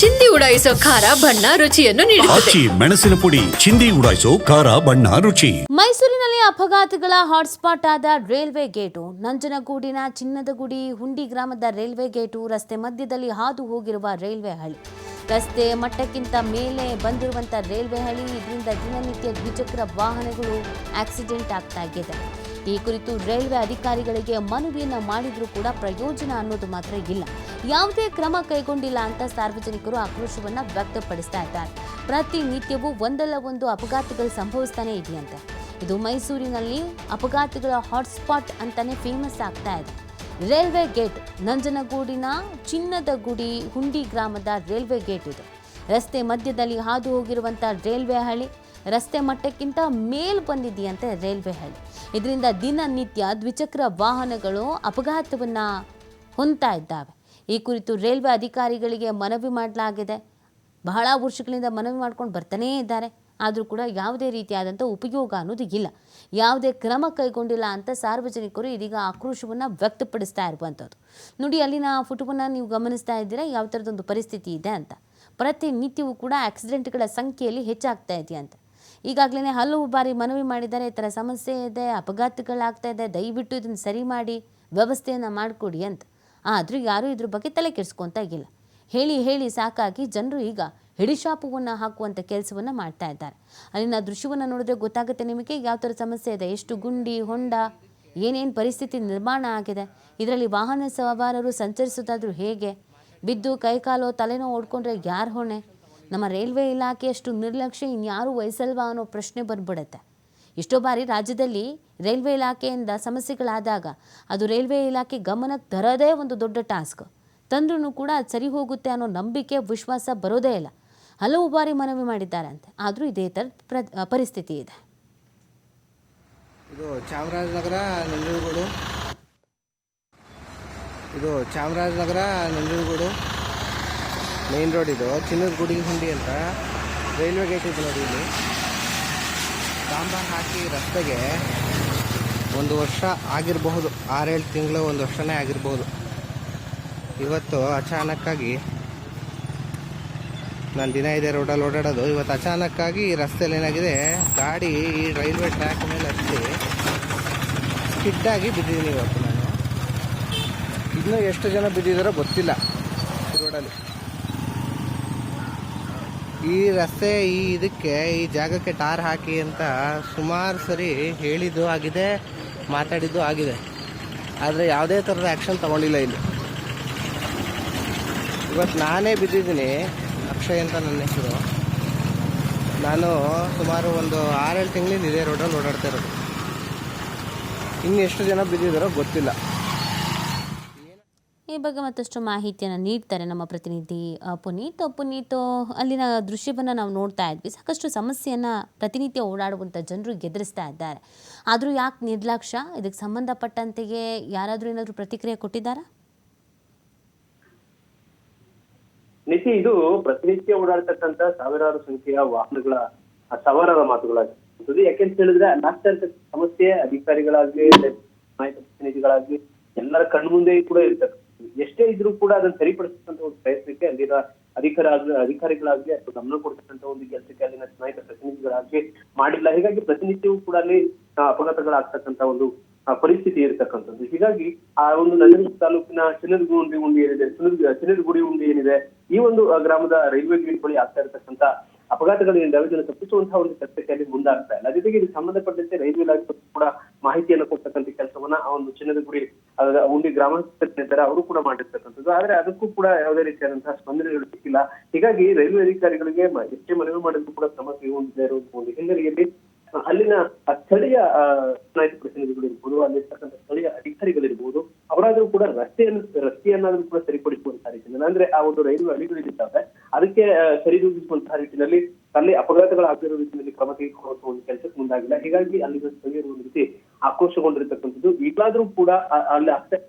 ಚಿಂದಿ ಉಡಾಯಿಸೋ ಖಾರ ಬಣ್ಣ ರುಚಿಯನ್ನು ನೀಡುತ್ತದೆ. ಆಚಿ ಮೆಣಸಿನ ಪುಡಿ ಚಿಂದಿ ಉಡಾಯಿಸೋ ಖಾರ ಬಣ್ಣ ರುಚಿ. ಮೈಸೂರಿನಲ್ಲಿ ಅಪಘಾತಗಳ ಹಾಟ್ಸ್ಪಾಟ್ ಆದ ರೈಲ್ವೆ ಗೇಟು ನಂಜನಗೂಡಿನ ಚಿನ್ನದ ಗುಡಿ ಹುಂಡಿ ಗ್ರಾಮದ ರೈಲ್ವೆ ಗೇಟು ರಸ್ತೆ ಮಧ್ಯದಲ್ಲಿ ಹಾದು ಹೋಗಿರುವ ರೈಲ್ವೆ ಹಳಿ. ರಸ್ತೆ ಮಟ್ಟಕ್ಕಿಂತ ಮೇಲೆ ಬಂದಿರುವಂತ ರೈಲ್ವೆ ಹಳಿ ಇದರಿಂದ ದಿನನಿತ್ಯ ದ್ವಿಚಕ್ರ ವಾಹನಗಳು ಆಕ್ಸಿಡೆಂಟ್ ಆಗ್ತಾ ಇದೆ ಈ ಕುರಿತು ರೈಲ್ವೆ ಅಧಿಕಾರಿಗಳಿಗೆ ಮನವಿಯನ್ನ ಮಾಡಿದ್ರೂ ಕೂಡ ಪ್ರಯೋಜನ ಅನ್ನೋದು ಮಾತ್ರ ಇಲ್ಲ. ಯಾವುದೇ ಕ್ರಮ ಕೈಗೊಂಡಿಲ್ಲ ಅಂತ ಸಾರ್ವಜನಿಕರು ಆಕ್ರೋಶವನ್ನ ವ್ಯಕ್ತಪಡಿಸ್ತಾ ಇದ್ದಾರೆ. ಪ್ರತಿನಿತ್ಯವೂ ಒಂದಲ್ಲ ಒಂದು ಅಪಘಾತಗಳು ಸಂಭವಿಸ್ತಾನೆ ಇದೆಯಂತೆ. ಇದು ಮೈಸೂರಿನಲ್ಲಿ ಅಪಘಾತಗಳ ಹಾಟ್ಸ್ಪಾಟ್ ಅಂತಾನೆ ಫೇಮಸ್ ಆಗ್ತಾ ಇದೆ. ರೈಲ್ವೆ ಗೇಟ್, ನಂಜನಗೂಡಿನ ಚಿನ್ನದ ಗುಡಿ ಹುಂಡಿ ಗ್ರಾಮದ ರೈಲ್ವೆ ಗೇಟ್ ಇದು. ರಸ್ತೆ ಮಧ್ಯದಲ್ಲಿ ಹಾದು ಹೋಗಿರುವಂಥ ರೈಲ್ವೆ ಹಳಿ ರಸ್ತೆ ಮಟ್ಟಕ್ಕಿಂತ ಮೇಲ್ ಬಂದಿದೆಯಂತೆ ರೈಲ್ವೆ ಹಳಿ. ಇದರಿಂದ ದಿನನಿತ್ಯ ದ್ವಿಚಕ್ರ ವಾಹನಗಳು ಅಪಘಾತವನ್ನು ಹೊಂದ್ತಾ ಇದ್ದಾವೆ ಈ ಕುರಿತು ರೈಲ್ವೆ ಅಧಿಕಾರಿಗಳಿಗೆ ಮನವಿ ಮಾಡಲಾಗಿದೆ. ಬಹಳ ವರ್ಷಗಳಿಂದ ಮನವಿ ಮಾಡ್ಕೊಂಡು ಬರ್ತಾನೇ ಇದ್ದಾರೆ. ಆದರೂ ಕೂಡ ಯಾವುದೇ ರೀತಿಯಾದಂಥ ಉಪಯೋಗ ಅನ್ನೋದು ಇಲ್ಲ. ಯಾವುದೇ ಕ್ರಮ ಕೈಗೊಂಡಿಲ್ಲ ಅಂತ ಸಾರ್ವಜನಿಕರು ಇದೀಗ ಆಕ್ರೋಶವನ್ನು ವ್ಯಕ್ತಪಡಿಸ್ತಾ ಇರುವಂಥದ್ದು. ನೋಡಿ, ಅಲ್ಲಿನ ಫೋಟೋವನ್ನು ನೀವು ಗಮನಿಸ್ತಾ ಇದ್ದೀರಾ? ಯಾವ ಥರದೊಂದು ಪರಿಸ್ಥಿತಿ ಇದೆ ಅಂತ. ಪ್ರತಿನಿತ್ಯವೂ ಕೂಡ ಆಕ್ಸಿಡೆಂಟ್ಗಳ ಸಂಖ್ಯೆಯಲ್ಲಿ ಹೆಚ್ಚಾಗ್ತಾ ಇದೆಯಂತೆ. ಈಗಾಗಲೇ ಹಲವು ಬಾರಿ ಮನವಿ ಮಾಡಿದ್ದಾರೆ ಈ ಥರ ಸಮಸ್ಯೆ ಇದೆ, ಅಪಘಾತಗಳಾಗ್ತಾ ಇದೆ, ದಯವಿಟ್ಟು ಇದನ್ನು ಸರಿ ಮಾಡಿ, ವ್ಯವಸ್ಥೆಯನ್ನು ಮಾಡಿಕೊಡಿ ಅಂತ. ಆದರೂ ಯಾರೂ ಇದ್ರ ಬಗ್ಗೆ ತಲೆ ಕೆಡಿಸ್ಕೊತಾ ಇಲ್ಲ. ಹೇಳಿ ಹೇಳಿ ಸಾಕಾಗಿ ಜನರು ಈಗ ಹಿಡಿಶಾಪುವನ್ನು ಹಾಕುವಂಥ ಕೆಲಸವನ್ನು ಮಾಡ್ತಾ ಇದ್ದಾರೆ. ಅಲ್ಲಿನ ದೃಶ್ಯವನ್ನು ನೋಡಿದ್ರೆ ಗೊತ್ತಾಗುತ್ತೆ ನಿಮಗೆ ಯಾವ ಥರ ಸಮಸ್ಯೆ ಇದೆ, ಎಷ್ಟು ಗುಂಡಿ, ಹೊಂಡ, ಏನೇನು ಪರಿಸ್ಥಿತಿ ನಿರ್ಮಾಣ ಆಗಿದೆ, ಇದರಲ್ಲಿ ವಾಹನ ಸವಾರರು ಸಂಚರಿಸೋದಾದ್ರೂ ಹೇಗೆ, ಬಿದ್ದು ಕೈಕಾಲು ತಲೆನೋ ಓಡ್ಕೊಂಡ್ರೆ ಯಾರು ಹೊಣೆ? ನಮ್ಮ ರೈಲ್ವೆ ಇಲಾಖೆಯಷ್ಟು ನಿರ್ಲಕ್ಷ್ಯ ಇನ್ಯಾರೂ ವಹಿಸಲ್ವಾ ಅನ್ನೋ ಪ್ರಶ್ನೆ ಬಂದ್ಬಿಡುತ್ತೆ ಎಷ್ಟೋ ಬಾರಿ ರಾಜ್ಯದಲ್ಲಿ ರೈಲ್ವೆ ಇಲಾಖೆಯಿಂದ ಸಮಸ್ಯೆಗಳಾದಾಗ ಅದು ರೈಲ್ವೆ ಇಲಾಖೆ ಗಮನಕ್ಕೆ ತರೋದೇ ಒಂದು ದೊಡ್ಡ ಟಾಸ್ಕ್. ತಂದ್ರೂ ಕೂಡ ಅದು ಸರಿ ಹೋಗುತ್ತೆ ಅನ್ನೋ ನಂಬಿಕೆ, ವಿಶ್ವಾಸ ಬರೋದೇ ಇಲ್ಲ. ಹಲವು ಬಾರಿ ಮನವಿ ಮಾಡಿದ್ದಾರೆ ಅಂತೆ ಆದರೂ ಇದೇ ಥರ ಪ್ರ ಪರಿಸ್ಥಿತಿ ಇದೆ. ಇದು ಚಾಮರಾಜನಗರ ನಂಜನಗೂಡು. ಇದು ಚಾಮರಾಜನಗರ ನಂಜನಗೂಡು. ಮೇನ್ ರೋಡ್ ಇದು. ಚಿನ್ನದ ಗುಡಿ ಹುಂಡಿ ಅಂತ. ರೈಲ್ವೆ ಗೇಟ್ ಇದೆ ನೋಡಿ ಇಲ್ಲಿ. ಹಾಕಿ ರಸ್ತೆಗೆ ಒಂದು ವರ್ಷ ಆಗಿರಬಹುದು. ಆರೇಳು ತಿಂಗಳು ಒಂದು ವರ್ಷನೇ ಆಗಿರಬಹುದು. ಇವತ್ತು ಅಚಾನಕ್ಕಾಗಿ ನಾನು ದಿನ ಇದೆ ರೋಡಲ್ಲಿ ಓಡಾಡೋದು. ಇವತ್ತು ಅಚಾನಕ್ಕಾಗಿ ಈ ರಸ್ತೆಯಲ್ಲಿ ಏನಾಗಿದೆ, ಗಾಡಿ ಈ ರೈಲ್ವೆ ಟ್ರ್ಯಾಕ್ ಮೇಲೆ ಹಚ್ಚಿ ಸ್ಕಿಡ್ಡಾಗಿ ಬಿದ್ದಿದ್ದೀನಿ ಇವತ್ತು ನಾನು. ಇನ್ನೂ ಎಷ್ಟು ಜನ ಬಿದ್ದಿದ್ದಾರೋ ಗೊತ್ತಿಲ್ಲ ರೋಡಲ್ಲಿ ಈ ರಸ್ತೆ, ಈ ಇದಕ್ಕೆ, ಈ ಜಾಗಕ್ಕೆ ಟಾರ್ ಹಾಕಿ ಅಂತ ಸುಮಾರು ಸರಿ ಹೇಳಿದ್ದು ಆಗಿದೆ, ಮಾತಾಡಿದ್ದು ಆಗಿದೆ. ಆದರೆ ಯಾವುದೇ ಥರದ ಆ್ಯಕ್ಷನ್ ತಗೊಂಡಿಲ್ಲ ಇಲ್ಲಿ. ಇವತ್ತು ನಾನೇ ಬಿದ್ದಿದ್ದೀನಿ, ಅಕ್ಷಯ್ ಅಂತ ನನ್ನ ಹೆಸರು. ನಾನು ಸುಮಾರು ಒಂದು ಆರೇಳು ತಿಂಗಳಿಂದ ಇದೇ ರೋಡಲ್ಲಿ ಓಡಾಡ್ತಾ ಇರೋದು. ಇನ್ನು ಎಷ್ಟು ಜನ ಬಿದ್ದಿದ್ದಾರೋ ಗೊತ್ತಿಲ್ಲ. ಬಗ್ಗೆ ಮತ್ತಷ್ಟು ಮಾಹಿತಿಯನ್ನು ನೀಡ್ತಾರೆ ನಮ್ಮ ಪ್ರತಿನಿಧಿ ಪುನೀತ್. ಪುನೀತ್, ಅಲ್ಲಿನ ದೃಶ್ಯವನ್ನು ನಾವು ನೋಡ್ತಾ ಇದ್ವಿ. ಸಾಕಷ್ಟು ಸಮಸ್ಯೆಯನ್ನು ಪ್ರತಿನಿತ್ಯ ಓಡಾಡುವಂಥ ಜನರು ಎದುರಿಸ್ತಾ ಇದ್ದಾರೆ. ಆದರೂ ಯಾಕೆ ನಿರ್ಲಕ್ಷ್ಯ? ಇದಕ್ಕೆ ಸಂಬಂಧಪಟ್ಟಂತೆಯೇ ಯಾರಾದರೂ ಏನಾದರೂ ಪ್ರತಿಕ್ರಿಯೆ ಕೊಟ್ಟಿದ್ದಾರಾ? ನಿತಿ ಇದು ಪ್ರತಿನಿತ್ಯ ಓಡಾಡ್ತಕ್ಕಂತ ಸಾವಿರಾರು ಸಂಖ್ಯೆಯ ವಾಹನಗಳ ಸವಾರರ ಮಾತುಗಳಾಗಿರ್ತದೆ ಯಾಕೆಂತ ಹೇಳಿದ್ರೆ ನಾಷ್ಟ ಇರ್ತಕ್ಕಂಥ ಸಮಸ್ಯೆ, ಅಧಿಕಾರಿಗಳಾಗ್ಲಿ ಪ್ರತಿನಿಧಿಗಳಾಗ್ಲಿ, ಎಲ್ಲರ ಕಣ್ಮುಂದೆ ಕೂಡ ಇರ್ತಕ್ಕಂಥದ್ದು ಎಷ್ಟೇ ಇದ್ರೂ ಕೂಡ ಅದನ್ನ ಸರಿಪಡಿಸ್ತಕ್ಕಂಥ ಒಂದು ಪ್ರಯತ್ನಕ್ಕೆ ಅಲ್ಲಿನ ಅಧಿಕಾರ, ಅಧಿಕಾರಿಗಳಾಗ್ಲಿ ಅಥವಾ ಗಮನ ಕೊಡ್ತಕ್ಕಂಥ ಒಂದು ಕೆಲಸಕ್ಕೆ ಅಲ್ಲಿನ ನಾಯಕ ಪ್ರತಿನಿಧಿಗಳಾಗ್ಲಿ ಮಾಡಿಲ್ಲ. ಹೀಗಾಗಿ ಪ್ರತಿನಿತ್ಯವೂ ಕೂಡ ಅಲ್ಲಿ ಅಪಘಾತಗಳಾಗ್ತಕ್ಕಂತ ಒಂದು ಪರಿಸ್ಥಿತಿ ಇರತಕ್ಕಂಥದ್ದು. ಹೀಗಾಗಿ ಆ ಒಂದು ನಂಜನಗೂಡು ತಾಲೂಕಿನ ಚಿನ್ನದಗುಂಡಿ ಉಂಡಿ ಏನಿದೆ, ಚಿನ್ನದ ಚಿನ್ನದ ಗುಡಿ ಉಂಡಿ ಏನಿದೆ, ಈ ಒಂದು ಗ್ರಾಮದ ರೈಲ್ವೆ ಗೇಟ್ ಬಳಿ ಆಗ್ತಾ ಇರತಕ್ಕಂತ ಅಪಘಾತಗಳಿಂದ ಇದನ್ನು ತಪ್ಪಿಸುವಂತಹ ಒಂದು ಕೆಲಸಕ್ಕೆ ಅಲ್ಲಿ ಮುಂದಾಗ್ತಾ ಇಲ್ಲ. ಜೊತೆಗೆ ಇದಕ್ಕೆ ಸಂಬಂಧಪಟ್ಟಂತೆ ರೈಲ್ವೆ ಇಲಾಖೆ ಕೂಡ ಮಾಹಿತಿಯನ್ನು ಕೊಡ್ತಕ್ಕಂಥ ಕೆಲಸವನ್ನ ಆ ಒಂದು ಚಿನ್ನದ ಉಂಡಿ ಗ್ರಾಮಸ್ಥರಿದ್ದಾರೆ, ಅವರು ಕೂಡ ಮಾಡಿರ್ತಕ್ಕಂಥದ್ದು. ಆದ್ರೆ ಅದಕ್ಕೂ ಕೂಡ ಯಾವುದೇ ರೀತಿಯಾದಂತಹ ಸ್ಪಂದನೆಗಳು ಸಿಕ್ಕಿಲ್ಲ. ಹೀಗಾಗಿ ರೈಲ್ವೆ ಅಧಿಕಾರಿಗಳಿಗೆ ಎಷ್ಟೇ ಮನವಿ ಮಾಡಿದ್ರು ಕೂಡ ಕ್ರಮ ಕೈಗೊಂಡಿದೆ ಇರುವಂತಹ ಹಿನ್ನೆಲೆಯಲ್ಲಿ ಅಲ್ಲಿನ ಸ್ಥಳೀಯ ಚುನಾಯಿತ ಪ್ರತಿನಿಧಿಗಳು ಇರ್ಬೋದು ಅಲ್ಲಿರ್ತಕ್ಕಂಥ ಸ್ಥಳೀಯ ಅಧಿಕಾರಿಗಳಿರ್ಬೋದು, ಅವರಾದ್ರೂ ಕೂಡ ರಸ್ತೆಯನ್ನು, ರಸ್ತೆಯನ್ನಾದ್ರೂ ಕೂಡ ಸರಿಪಡಿಸುವಂತಹ ರೀತಿಯಲ್ಲಿ, ಅಂದ್ರೆ ಆ ಒಂದು ರೈಲ್ವೆ ಹಳಿಗಳಿದ್ದಾವೆ ಅದಕ್ಕೆ ಸರಿದೂಗಿಸುವಂತಹ ರೀತಿಯಲ್ಲಿ ಅಲ್ಲಿ ಅಪಘಾತಗಳಾಗಿರೋ ರೀತಿಯಲ್ಲಿ ಕ್ರಮ ಕೈಗೊಳ್ಳುವಂತಹ ಒಂದು ಕೆಲಸಕ್ಕೆ ಮುಂದಾಗಿಲ್ಲ. ಹೀಗಾಗಿ ಅಲ್ಲಿನ ಸ್ಥಳೀಯರು ಒಂದು ರೀತಿ ಆಕ್ರೋಶಗೊಂಡಿರ್ತಕ್ಕಂಥದ್ದು ಈಗಲಾದ್ರೂ ಕೂಡ ಅಲ್ಲಿ ಆಗ್ತಾ